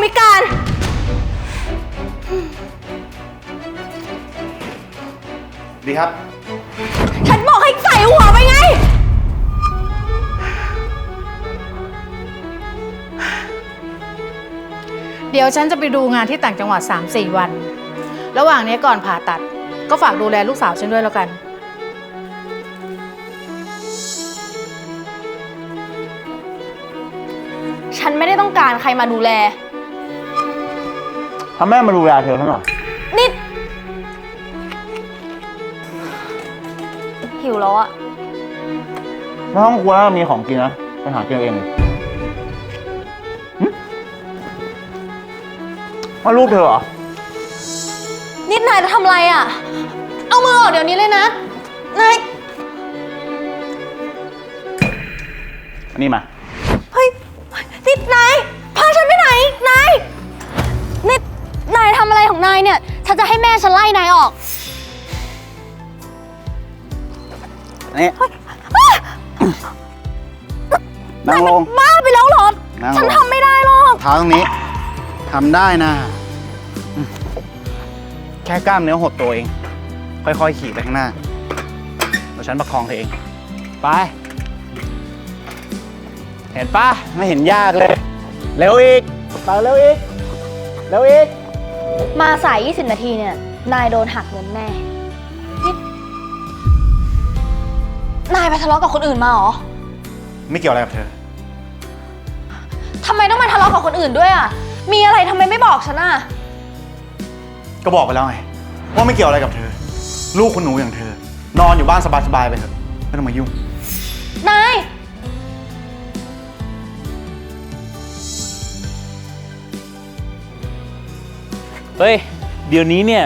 คนพิการ ดีครับ ฉันบอกให้ใส่หัวไปไง เดี๋ยวฉันจะไปดูงานที่ต่างจังหวัด 3-4 วัน ระหว่างนี้ก่อนผ่าตัด ก็ฝากดูแลลูกสาวฉันด้วยแล้วกัน ฉันไม่ได้ต้องการใครมาดูแล ถ้าแม่มาดูแลเธอทั้งหน่อยนิดหิวแล้วอะในห้องครัวมีของกินนะไปหากินเอาเองหึมาลูกเธอเหรอ นิดนายจะทำอะไรอะเอามือออกเดี๋ยวนี้เลยนะนาย อันนี้มา ม่ฉันไล่นายออก นี่ นั่งลง บ้าไปแล้วเหรอ นั่งลง ฉันทำไม่ได้หรอกเท้าตรงนี้ทำได้นะอืมแค่กล้ามเนื้อหดตัวเอง ค่อยๆ ขี่ไปข้างหน้าเดี๋ยวฉันประคองเธอเอง ไป เห็นปะไม่เห็นยากเลย เร็วอีกไปเร็วอีก เร็วอีก มาสาย 20 นาทีเนี่ย นายโดนหักเงินแน่นิดนายไปทะเลาะกับคนอื่นมาเหรอ ไม่เกี่ยวอะไรกับเธอ ทำไมต้องมาทะเลาะกับคนอื่นด้วยอะ มีอะไรทำไมไม่บอกฉันอะ ก็บอกไปแล้วไงว่าไม่เกี่ยวอะไรกับเธอ ลูกคุณหนูอย่างเธอ นอนอยู่บ้านสบายๆไปเถอะไม่ต้องมายุ่ง นาย เฮ้ย เดี๋ยวนี้เนี่ย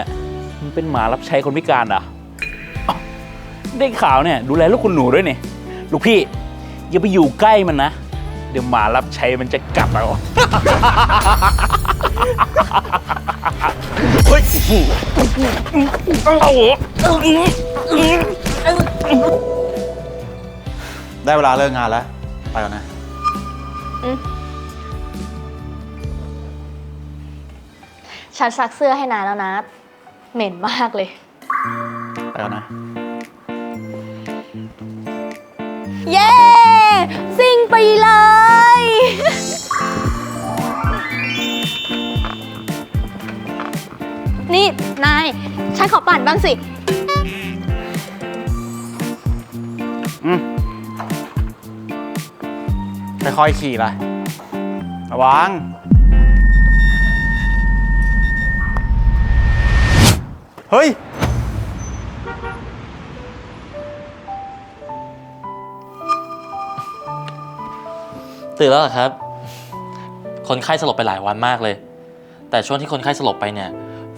มันเป็นหมารับใช้คนพิการเหรอะได้ข่าวเนี่ยดูแลลูกคุณหนูด้วยเนี่ยลูกพี่ อย่าไปอยู่ใกล้มันนะ เดี๋ยวหมารับใช้มันจะกัดเราเฮ้ยเอาเหรอได้เวลาเลิกงานแล้ว ไปก่อนนะ ฉันซักเสื้อให้นายแล้วนะ เหม็นมากเลย ไปก่อนนะ เย้ซิ่งไปเลย นี่ นาย ฉันขอปั่นบ้างสิ อืมค่อยๆขี่ไประวัง เฮ้ย ตื่นแล้วเหรอครับ คนไข้สลบไปหลายวันมากเลย แต่ช่วงที่คนไข้สลบไปเนี่ย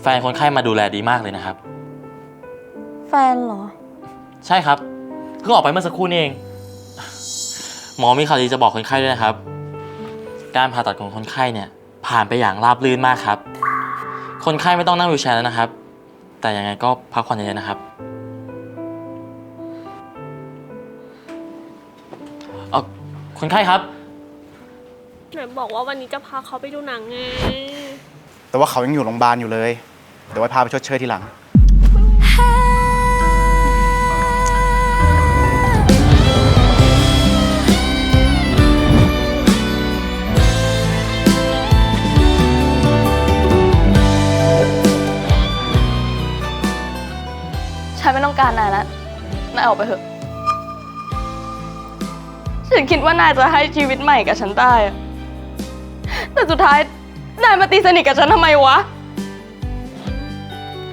แฟนคนไข้มาดูแลดีมากเลยนะครับ แฟนเหรอ ใช่ครับเพิ่งออกไปเมื่อสักครู่นี่เอง หมอมีข่าวดีจะบอกคนไข้ด้วยนะครับ การผ่าตัดของคนไข้เนี่ย ผ่านไปอย่างราบรื่นมากครับ คนไข้ไม่ต้องนั่งวีลแชร์แล้วนะครับ แต่ยังไงก็พักผ่อนเยอะๆนะครับเออคนไข้ครับ ไหนบอกว่าวันนี้จะพาเขาไปดูหนังไง แต่ว่าเขายังอยู่โรงพยาบาลอยู่เลย เดี๋ยวไว้พาไปชดเชยทีหลังฉั ไม่ต้องการนายแล้วนายออกไปเถอะ ฉันคิดว่านายจะให้ชีวิตใหม่กับฉันได้อะแต่สุดท้ายนายมาตีสนิทกับฉันทำไมวะ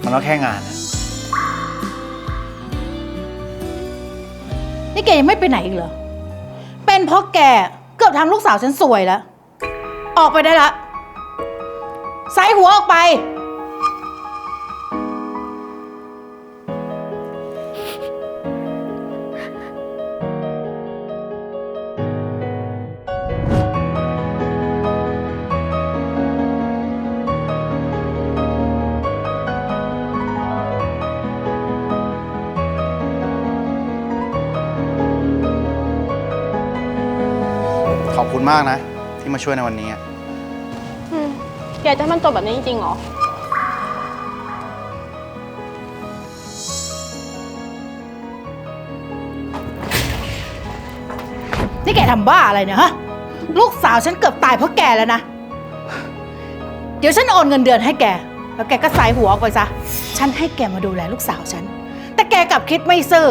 มันก็แค่งานนะนี่แกยังไม่ไปไหนอีกเหรอ เป็นเพราะแกเกือบทำลูกสาวฉันสวยแล้ว ออกไปได้ละ ใส่หัวออกไป คุณมากนะ ที่มาช่วยในวันนี้อืมแกจะให้มันจบแบบนี้จริงๆเหรอ นี่แกทำบ้าอะไรเนี่ยฮะ ลูกสาวฉันเกือบตายเพราะแกแล้วนะ เดี๋ยวฉันโอนเงินเดือนให้แก แล้วแกก็ใส่หัวออกไปซะ ฉันให้แกมาดูแลลูกสาวฉัน แต่แกกลับคิดไม่ซื่อ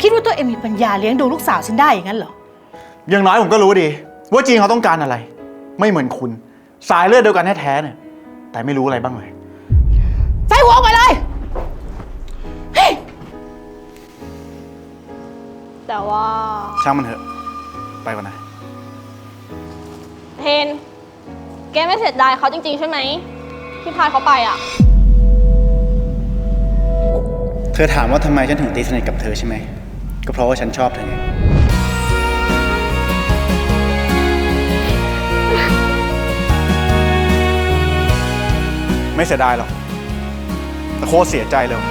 คิดว่าตัวเองมีปัญญาเลี้ยงดูลูกสาวฉันได้อย่างนั้นเหรอ อย่างน้อยผมก็รู้ดี ว่าจีนเขาต้องการอะไร ไม่เหมือนคุณ สายเลือดเดียวกันแท้ๆเนี่ย แต่ไม่รู้อะไรบ้างเลย ใส่หัวออกไปเลยเฮ้ยแต่ว่า ช่างมันเถอะ ไปก่อนนะ เทน แกไม่เสียดายเขาจริงๆใช่ไหม ที่พาเขาไปอะ เธอถามว่าทำไมฉันถึงตีสนิทกับเธอใช่ไหม ก็เพราะว่าฉันชอบเธอไง ไม่เสียดายหรอกแต่โคตรเสียใจเลย